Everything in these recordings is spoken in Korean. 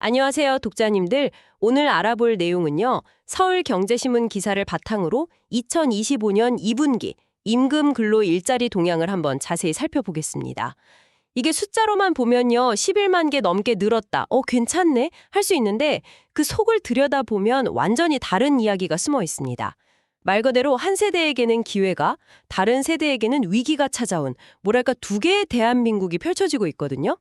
안녕하세요, 독자님들. 오늘 알아볼 내용은요. 서울경제신문 기사를 바탕으로 2025년 2분기 임금 근로 일자리 동향을 한번 자세히 살펴보겠습니다. 이게 숫자로만 보면요. 11만 개 넘게 늘었다. 어, 괜찮네. 할 수 있는데 그 속을 들여다보면 완전히 다른 이야기가 숨어 있습니다. 말 그대로 한 세대에게는 기회가, 다른 세대에게는 위기가 찾아온, 뭐랄까 두 개의 대한민국이 펼쳐지고 있거든요.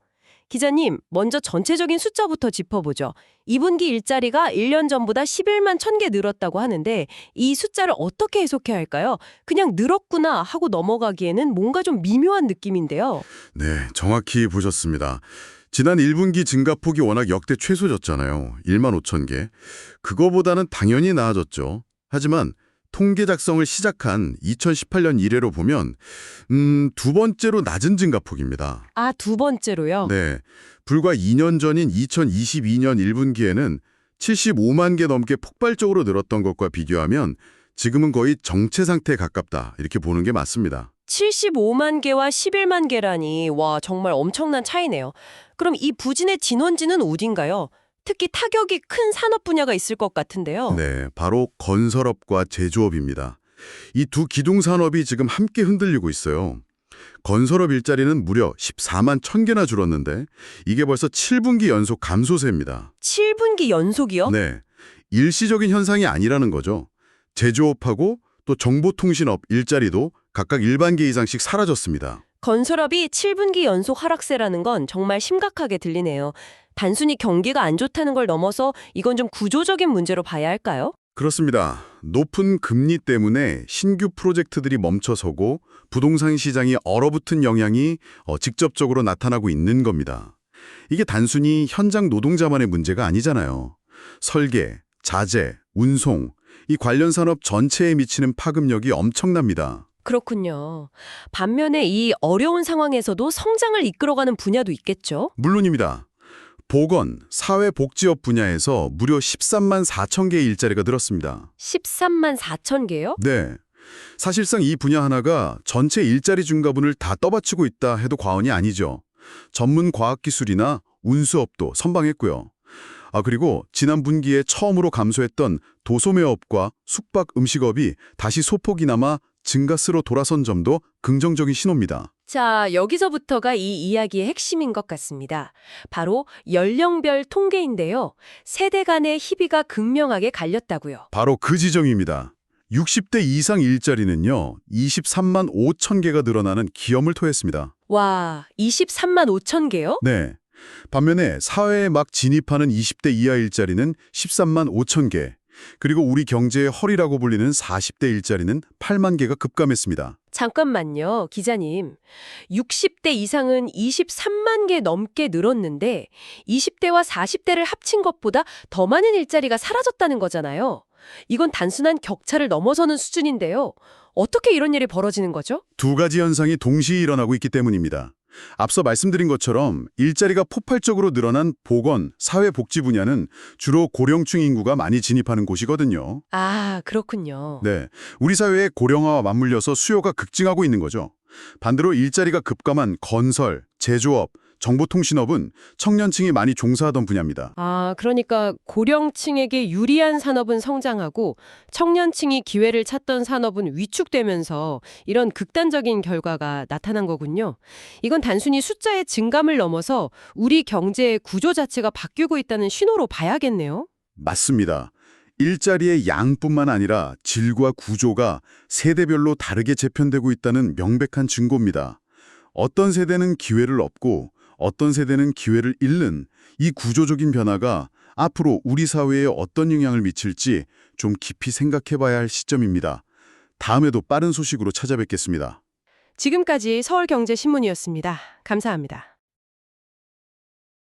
기자님, 먼저 전체적인 숫자부터 짚어보죠. 2분기 일자리가 1년 전보다 11만 1000개 늘었다고 하는데 이 숫자를 어떻게 해석해야 할까요? 그냥 늘었구나 하고 넘어가기에는 뭔가 좀 미묘한 느낌인데요. 네, 정확히 보셨습니다. 지난 1분기 증가폭이 워낙 역대 최소였잖아요. 1만 5천 개. 그거보다는 당연히 나아졌죠. 하지만 통계 작성을 시작한 2018년 이래로 보면 음, 두 번째로 낮은 증가폭입니다. 아, 두 번째로요? 네, 불과 2년 전인 2022년 1분기에는 75만 개 넘게 폭발적으로 늘었던 것과 비교하면 지금은 거의 정체 상태에 가깝다 이렇게 보는 게 맞습니다. 75만 개와 11만 개라니 와 정말 엄청난 차이네요. 그럼 이 부진의 진원지는 어딘가요? 특히 타격이 큰 산업 분야가 있을 것 같은데요. 네, 바로 건설업과 제조업입니다. 이 두 기둥 산업이 지금 함께 흔들리고 있어요. 건설업 일자리는 무려 14만 1000개나 줄었는데 이게 벌써 7분기 연속 감소세입니다. 7분기 연속이요? 네, 일시적인 현상이 아니라는 거죠. 제조업하고 또 정보통신업 일자리도 각각 1만 개 이상씩 사라졌습니다. 건설업이 7분기 연속 하락세라는 건 정말 심각하게 들리네요. 단순히 경기가 안 좋다는 걸 넘어서 이건 좀 구조적인 문제로 봐야 할까요? 그렇습니다. 높은 금리 때문에 신규 프로젝트들이 멈춰서고 부동산 시장이 얼어붙은 영향이 어, 직접적으로 나타나고 있는 겁니다. 이게 단순히 현장 노동자만의 문제가 아니잖아요. 설계, 자재, 운송, 이 관련 산업 전체에 미치는 파급력이 엄청납니다. 그렇군요. 반면에 이 어려운 상황에서도 성장을 이끌어가는 분야도 있겠죠? 물론입니다. 보건, 사회복지업 분야에서 무려 13만 4천 개의 일자리가 늘었습니다. 13만 4천 개요? 네. 사실상 이 분야 하나가 전체 일자리 증가분을 다 떠받치고 있다 해도 과언이 아니죠. 전문 과학기술이나 운수업도 선방했고요. 아 그리고 지난 분기에 처음으로 감소했던 도소매업과 숙박 음식업이 다시 소폭이나마 증가세로 돌아선 점도 긍정적인 신호입니다. 자, 여기서부터가 이 이야기의 핵심인 것 같습니다. 바로 연령별 통계인데요. 세대 간의 희비가 극명하게 갈렸다고요. 바로 그 지점입니다. 60대 이상 일자리는요. 23만 5천 개가 늘어나는 기염을 토했습니다. 와, 23만 5천 개요? 네. 반면에 사회에 막 진입하는 20대 이하 일자리는 13만 5천 개, 그리고 우리 경제의 허리라고 불리는 40대 일자리는 8만 개가 급감했습니다. 잠깐만요, 기자님. 60대 이상은 23만 개 넘게 늘었는데 20대와 40대를 합친 것보다 더 많은 일자리가 사라졌다는 거잖아요. 이건 단순한 격차를 넘어서는 수준인데요. 어떻게 이런 일이 벌어지는 거죠? 두 가지 현상이 동시에 일어나고 있기 때문입니다. 앞서 말씀드린 것처럼 일자리가 폭발적으로 늘어난 보건, 사회복지 분야는 주로 고령층 인구가 많이 진입하는 곳이거든요. 아, 그렇군요. 네, 우리 사회의 고령화와 맞물려서 수요가 급증하고 있는 거죠. 반대로 일자리가 급감한 건설, 제조업, 정보통신업은 청년층이 많이 종사하던 분야입니다. 아, 그러니까 고령층에게 유리한 산업은 성장하고 청년층이 기회를 찾던 산업은 위축되면서 이런 극단적인 결과가 나타난 거군요. 이건 단순히 숫자의 증감을 넘어서 우리 경제의 구조 자체가 바뀌고 있다는 신호로 봐야겠네요. 맞습니다. 일자리의 양뿐만 아니라 질과 구조가 세대별로 다르게 재편되고 있다는 명백한 증거입니다. 어떤 세대는 기회를 얻고 어떤 세대는 기회를 잃는 이 구조적인 변화가 앞으로 우리 사회에 어떤 영향을 미칠지 좀 깊이 생각해 봐야 할 시점입니다. 다음에도 빠른 소식으로 찾아뵙겠습니다. 지금까지 서울경제신문이었습니다. 감사합니다.